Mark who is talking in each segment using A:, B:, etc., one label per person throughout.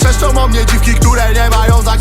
A: Trzeszczą o mnie dziwki, które nie mają za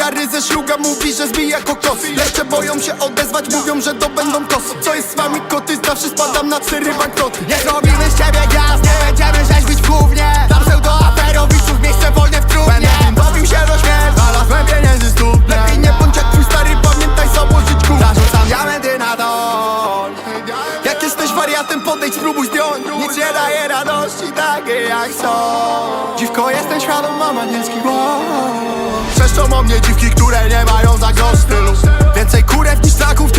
A: pojary ze szluga, mówi, że zbija kokosy. Jeszcze boją się odezwać, mówią, że to będą kosy. Co jest z wami koty, zawsze spadam na cztery banknoty. Nie zrobimy z ciebie gwiazd, nie będziemy rzeźbić w gównie Dla pseudo-aferowiczów miejsce wolne w trumnie Będę bawił się do śmierci, znalazłem pieniędzy stóp Lepiej nie bądź jak twój stary, pamiętaj założyć kół. Zarzucam diamenty na dol jak jesteś wariatem, podejdź, spróbuj zdjąć. Nic nie daje radości takie jak są. Dziwko, jestem świadom, mam anielski głos Trzeszczą o mnie dziwki, które nie mają za grosz stylu. Więcej kurew niż traków,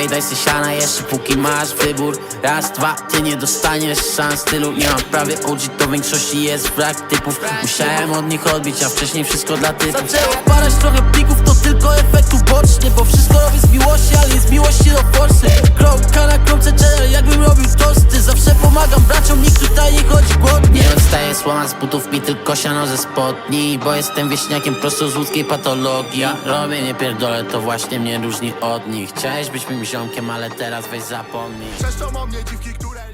B: zaczepiaj, daj se siana jeszcze póki masz wybór. Raz, dwa, ty nie dostaniesz szans stylu Nie mam prawie OG, to w większości jest brak typów. Musiałem od nich odbić, a wcześniej wszystko dla typów. Zaczęło parać trochę plików, to tylko efekt odstaję słoma z butów, mi tylko siano ze spodni Bo jestem wieśniakiem prosto z łódzkiej patologii. Robię, nie pierdolę, to właśnie mnie różni od nich. Chciałeś być moim ziomkiem, ale teraz weź zapomnij.
A: Trzeszczą o mnie dziwki, które